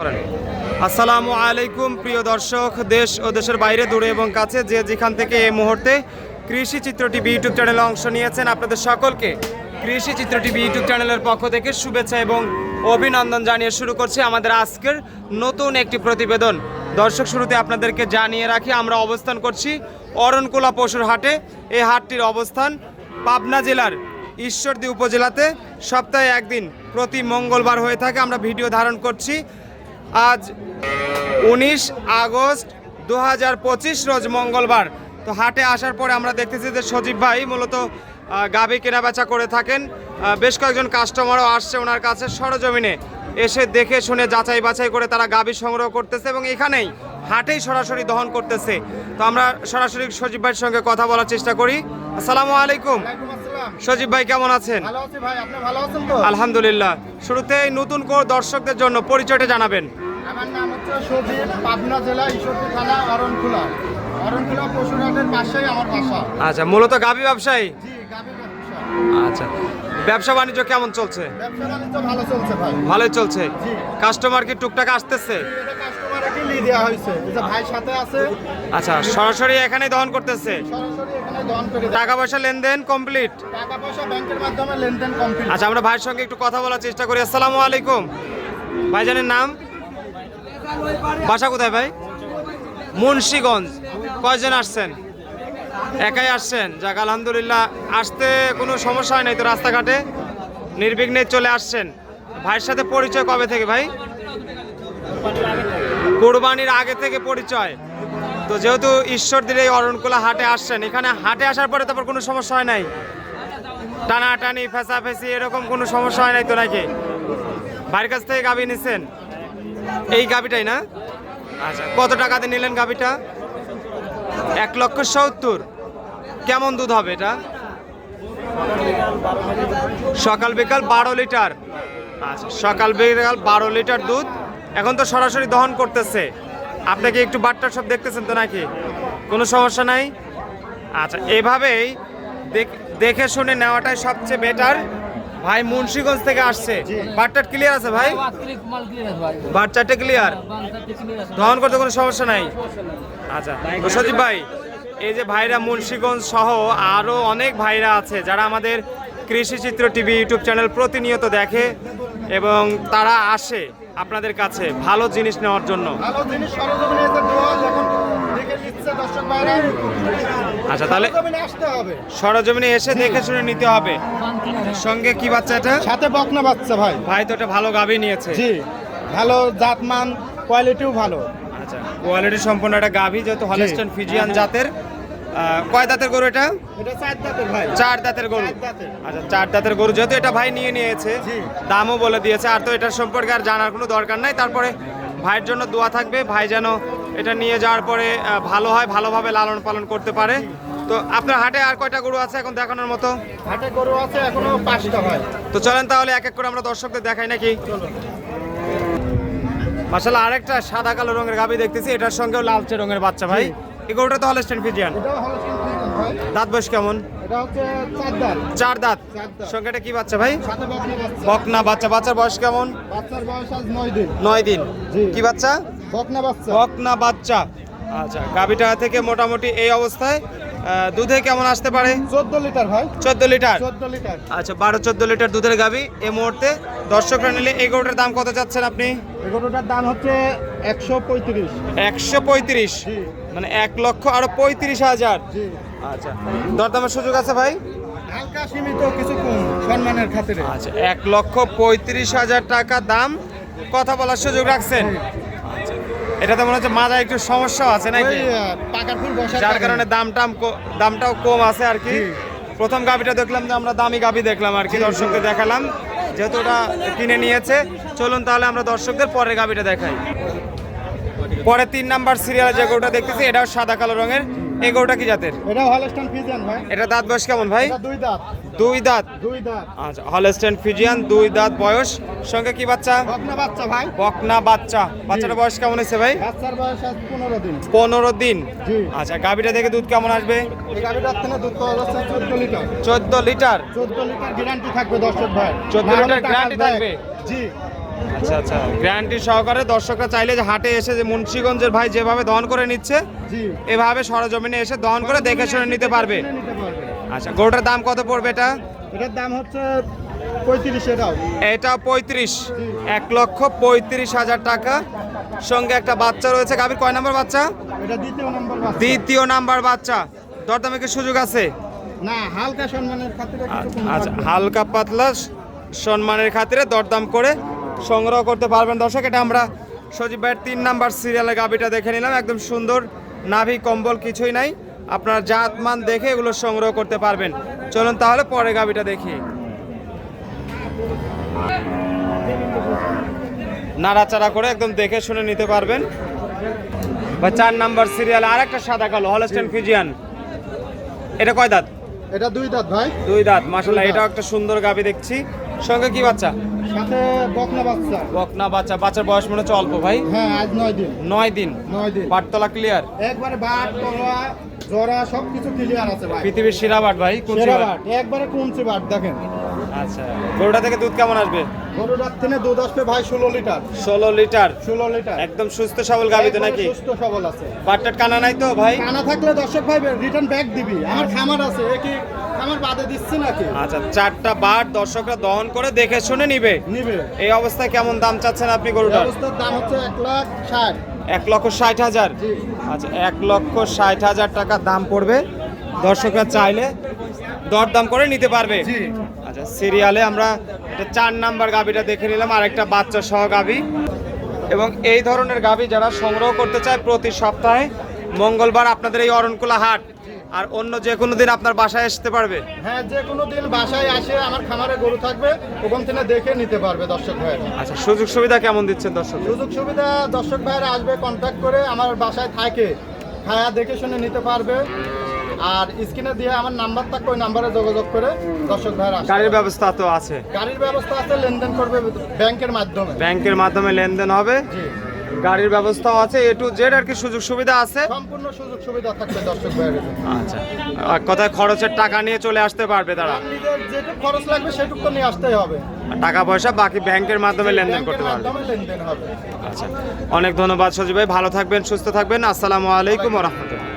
আসসালামু আলাইকুম, প্রিয় দর্শক, দেশ ও দেশের বাইরে, দূরে এবং কাছে যে যেখান থেকে এই মুহূর্তে কৃষি চিত্র টিভি ইউটিউব চ্যানেলে অংশ নিয়েছেন আপনাদের সকলকে কৃষি চিত্র টিভি ইউটিউব চ্যানেলের পক্ষ থেকে শুভেচ্ছা এবং অভিনন্দন জানিয়ে শুরু করছি আমাদের আজকের নতুন একটি প্রতিবেদন। দর্শক শুরুতে আপনাদেরকে জানিয়ে রাখি, আমরা অবস্থান করছি অরণকুলা পশুর হাটে। এই হাটটির অবস্থান পাবনা জেলার ঈশ্বরদী উপজেলাতে। সপ্তাহে একদিন প্রতি মঙ্গলবার হয়ে থাকে, আমরা ভিডিও ধারণ করছি। আজ উনিশ আগস্ট দু হাজার পঁচিশ রোজ মঙ্গলবার। তো হাটে আসার পরে আমরা দেখতেছি যে সজীব ভাই মূলত গাভী কেনাবেচা করে থাকেন। বেশ কয়েকজন কাস্টমারও আসছে ওনার কাছে সরজমিনে। এসে দেখে শুনে যাচাই বাছাই করে তারা গাভী সংগ্রহ করতেছে এবং এখানেই হাটেই সরাসরি দহন করতেছে। তো আমরা সরাসরি সজীব ভাইয়ের সঙ্গে কথা বলার চেষ্টা করি। আসসালামু আলাইকুম। সজীব ভাই কেমন আছেন? ভাই আপনি ভালো আছেন তো? আলহামদুলিল্লাহ। শুরুতে নতুন করে দর্শকদের জন্য পরিচয়টা জানাবেন। আমার নাম হচ্ছে সজীব পাবনা জেলা থানা অরণখোলা। অরণখোলা পশুরহাটের পাশেই আমার বাসা। আচ্ছা মূলত গাভী ব্যবসায়ী? জি গাভী ব্যবসা। আচ্ছা ব্যবসা বাণিজ্য কেমন চলছে? ব্যবসা বাণিজ্য ভালো চলছে ভাই। ভালোই চলছে। জি। কাস্টমার কি টুকটাক আসতেছে? আচ্ছা সরাসরি দহন করতেছে? এখানে দহন করে দেয়। টাকা পয়সা লেনদেন কমপ্লিট টাকা পয়সা ব্যাংকের মাধ্যমে লেনদেন কমপ্লিট আচ্ছা আমরা ভাইয়ের সঙ্গে একটু কথা বলার চেষ্টা করি। আসসালামু আলাইকুম। ভাইজানের নাম? বাসা কোথায় ভাই? মুন্সিগঞ্জ। কয়জন আসছেন? একাই আসছেন? যাক, আলহামদুলিল্লাহ, আসতে কোনো সমস্যা হয় নাই তো রাস্তাঘাটে। নির্বিঘ্নে চলে আসছেন। ভাইয়ের সাথে পরিচয় কবে থেকে ভাই? কোরবানির আগে থেকে পরিচয়। তো যেহেতু ঈশ্বরদের এই অরণকুলা হাটে আসছেন, এখানে হাটে আসার পরে তারপর কোনো সমস্যা হয় নাই? টানাটানি ফেঁচাফেঁচি এরকম কোনো সমস্যা হয় নাই তো নাকি? ভাইয়ের কাছ থেকে গাবি নিছেন? এই গাবিটাই না? আচ্ছা। কত টাকাতে নিলেন গাবিটা? এক লক্ষ সত্তর। কেমন দুধ হবে এটা? সকাল বিকাল বারো লিটার। আচ্ছা। সকাল বিকাল বারো লিটার দুধ। এখন তো সরাসরি দহন করতেছে। আপনাকে একটু বাট্টা সব দেখতেছেন তো নাকি? কোনো সমস্যা নাই? আচ্ছা এভাবেই দেখ- দেখে শুনে নেওয়াটাই সবচেয়ে বেটার ভাই মুন্সিগঞ্জ থেকে আসছে। বাট্টার ক্লিয়ার আছে ভাই? মাল ক্লিয়ার দহন করতে কোনো সমস্যা নাই? আচ্ছা সজীব ভাই এই যে ভাইরা মুন্সিগঞ্জ সহ আরও অনেক ভাইরা আছে যারা আমাদের কৃষি চিত্র টিভি ইউটিউব চ্যানেল প্রতিনিয়ত দেখে এবং তারা আসে আপনাদের কাছে ভালো জিনিস নেওয়ার জন্য। ভালো জিনিস আচ্ছা তাহলে সরজমিনে এসে দেখে শুনে নিতে হবে। সঙ্গে কি বাচ্চা এটা? সাথে বকনা বাচ্চা ভাই। ভাই তো এটা ভালো গাবি নিয়েছে। জি ভালো জাতমান কোয়ালিটিও ভালো। আচ্ছা কোয়ালিটি সম্পন্ন একটা গাভি যেহেতু হলেস্টন ফিজিয়ান জাতের। কয় দাঁতের গরু এটা? এটা চার দাঁতের ভাই। চার দাঁতের গরু। আচ্ছা চার দাঁতের গরু যেহেতু এটা ভাই নিয়ে নিয়েছে জি। দামও বলে দিয়েছে। আর তো এটার সম্পর্কে আর জানার কোনো দরকার নাই। তারপরে ভাইয়ের জন্য দোয়া থাকবে। ভাই যেন এটা নিয়ে যাওয়ার পরে ভালো হয় ভালোভাবে লালন পালন করতে পারে। তো আপনার হাটে আর কয়টা গরু আছে এখন দেখানোর মতো? হাটে গরু আছে এখনও পাঁচটা হয়। তো চলেন তাহলে এক এক করে আমরা দর্শকদের দেখাই নাকি? মাসাল্লাহ আরেকটা সাদা কালো রঙের গাবি দেখতেছি এটার সঙ্গেও লালচে রঙের বাচ্চা ভাই। এই গরুটা তো হলেস্টেন ফিজিয়ান দাঁত বয়স কেমন? চার দাঁত। এটা কি বাচ্চা ভাই? বকনা বাচ্চা। বাচ্চার বয়স কেমন? বাচ্চার বয়স নয় দিন। নয় দিন। কি বাচ্চা? বকনা বাচ্চা? বকনা বাচ্চা। আচ্ছা গাভিটা থেকে মোটামুটি এই অবস্থায় দুধে কেমন আসতে পারে? চোদ্দ লিটার ভাই। চোদ্দ লিটার? চোদ্দ লিটার। আচ্ছা বারো চোদ্দ লিটার দুধের গাভি। এই মুহূর্তে দর্শকরা নিলে এই গরুটার দাম কত চাচ্ছেন আপনি? এই গরুটার দাম হচ্ছে একশো পঁয়ত্রিশ। একশো পঁয়ত্রিশ। মানে এক লক্ষ আরও পঁয়ত্রিশ হাজার। জি। আচ্ছা দরদামের সুযোগ আছে ভাই? হালকা সীমিত কিছু কম সম্মানের খাতিরে। আচ্ছা এক লক্ষ পঁয়ত্রিশ হাজার টাকা দাম। কথা বলার সুযোগ রাখছেন? আচ্ছা এটা তো মনে হচ্ছে মাজা একটু সমস্যা আছে নাকি? পাকার ফুল বসা যার কারণে দামটা দামটাও কম আছে আর কি। প্রথম গাভিটা দেখলাম যে আমরা দামি গাভি দেখলাম আর কি দর্শকদের দেখালাম। যেহেতু ওটা কিনে নিয়েছে চলুন তাহলে আমরা দর্শকদের পরের গাবিটা দেখাই। পরে তিন নাম্বার সিরিয়ালে যে গরুটা দেখতেছি এটাও সাদা কালো রঙের। এই গরুটা কি জাতের? এটা হলস্টান ফিজিয়ান ভাই। এটা দাঁত বয়স কেমন ভাই? দুই দাঁত। দুই দাঁত? দুই দাঁত। আচ্ছা হলস্টেন ফিজিয়ান দুই দাঁত বয়স। সঙ্গে কি বাচ্চা? বকনা বাচ্চা ভাই। বকনা বাচ্চা। বাচ্চাটার বয়স কেমন হয়েছে ভাই? বাচ্চার বয়স আজ পনেরো দিন। পনেরো দিন। জি। আচ্ছা গাভিটা থেকে দুধ কেমন আসবে? এই গাড়িটার থেকে দুধ পাওয়া যাচ্ছে চোদ্দ লিটার। চোদ্দ লিটার। চোদ্দ লিটার গ্যারান্টি থাকবে দর্শক ভাই। 14 লিটার back। থাকবে? জি। আচ্ছা আচ্ছা। গ্যারান্টি সহকারে দর্শকরা চাইলে যে হাটে এসে যে মুন্সিগঞ্জের ভাই যেভাবে দহন করে নিচ্ছে এভাবে সরজমিনে এসে দহন করে দেখে শুনে নিতে পারবে। আচ্ছা গরুটার দাম কত পড়বে এটা? এটার দাম হচ্ছে এটা পঁয়ত্রিশ। এক লক্ষ পঁয়ত্রিশ হাজার টাকা। সঙ্গে একটা বাচ্চা রয়েছে। গাভীর কয় নম্বর বাচ্চা? দ্বিতীয় নম্বর বাচ্চা। নাম্বার বাচ্চা। দরদামে কি সুযোগ আছে? না হালকা সম্মানের খাতিরে আচ্ছা হালকা পাতলা সম্মানের খাতিরে দরদাম করে সংগ্রহ করতে পারবেন। দর্শক, এটা আমরা সজীব ভাইয়ের তিন নাম্বার সিরিয়ালের গাবিটা দেখে নিলাম। একদম সুন্দর নাভি কম্বল কিছুই নাই। আপনার জাত, মান দেখে এগুলো সংগ্রহ করতে পারবেন। চলুন তাহলে পরে গাবিটা দেখি। নাড়াচাড়া করে একদম দেখে শুনে নিতে পারবেন। বা চার নাম্বার সিরিয়াল আর একটা সাদা কালো হলস্টেন ফিজিয়ান এটা কয় দাঁত? এটা দুই দাঁত ভাই। দুই দাঁত দুই এটাও একটা সুন্দর গাবি দেখছি। সঙ্গে কি বাচ্চা? সাথে বকনা বাচ্চা। বকনা বাচ্চা বাচ্চার বয়স মনে হচ্ছে অল্প ভাই? হ্যাঁ আজ নয় দিন। নয় দিন? নয় দিন। পাটতলা ক্লিয়ার একবারে বাট তলা জরা সবকিছু ক্লিয়ার আছে ভাই। পৃথিবীর সেরা বাট ভাই কোন সেরা বাট। একবারে কুঞ্চি বাট দেখেন। আচ্ছা গরুটা থেকে দুধ কেমন আসবে? গরু রাত থেকে দুধ আসবে ভাই ষোলো লিটার। ষোলো লিটার? ষোলো লিটার। একদম সুস্থ সবল গাবি তো নাকি? সুস্থ সবল আছে। বাটটাট কানা নাই তো ভাই? কানা থাকলে দর্শক ভাই রিটার্ন ব্যাক দিবি। আমার খামার আছে কি খামার বাদে দিচ্ছি নাকি? আচ্ছা চারটা বাট দর্শকরা দহন করে দেখে শুনে নিবে। নিবে। এই অবস্থায় কেমন দাম চাচ্ছেন আপনি গরুটার? ব্যবস্থার দাম হচ্ছে এক লাখ ষাট। এক লক্ষ ষাট হাজার? আচ্ছা এক লক্ষ ষাট হাজার টাকা দাম পড়বে। দর্শকরা চাইলে দরদাম করে নিতে পারবে। আচ্ছা সিরিয়ালে আমরা এটা চার নাম্বার গাবিটা দেখে নিলাম আর একটা বাচ্চা সহ গাবি এবং এই ধরনের গাবি যারা সংগ্রহ করতে চায় প্রতি সপ্তাহে মঙ্গলবার আপনাদের এই অরণকুলা হাট। আর অন্য যে কোনো দিন আপনার বাসায় আসতে পারবে। হ্যাঁ যে কোনো দিন বাসায় আসে আমার খামারে গরু থাকবে ওখান থেকে দেখে নিতে পারবে দর্শক ভাইয়েরা। আচ্ছা সুযোগ সুবিধা কেমন দিচ্ছেন দর্শক? সুযোগ সুবিধা দর্শক ভাইয়েরা আসবে কন্ট্যাক্ট করে আমার বাসায় থাকে। খায়া দেখে শুনে নিতে পারবে। আর স্ক্রিনে দিয়ে আমার নাম্বার থাকবে ওই নাম্বারে যোগাযোগ করে দর্শক আসবে। গাড়ির ব্যবস্থা তো আছে। গাড়ির ব্যবস্থা আছে লেনদেন করবে ব্যাংকের মাধ্যমে। ব্যাংকের মাধ্যমে লেনদেন হবে। জি। গাড়ির ব্যবস্থাও আছে এ টু জেড আর কি সুযোগ সুবিধা আছে। সম্পূর্ণ সুযোগ সুবিধা থাকবে দর্শক ভাইয়ের আচ্ছা। আর কথায় খরচের টাকা নিয়ে চলে আসতে পারবে তারা? যেটুকু খরচ লাগবে সেটুকু তো নিয়ে আসতেই হবে। টাকা পয়সা বাকি ব্যাংকের মাধ্যমে লেনদেন করতে পারবে। আচ্ছা। অনেক ধন্যবাদ সজীব ভাই ভালো থাকবেন সুস্থ থাকবেন। আসসালামু আলাইকুম রহমতুল্লাহ।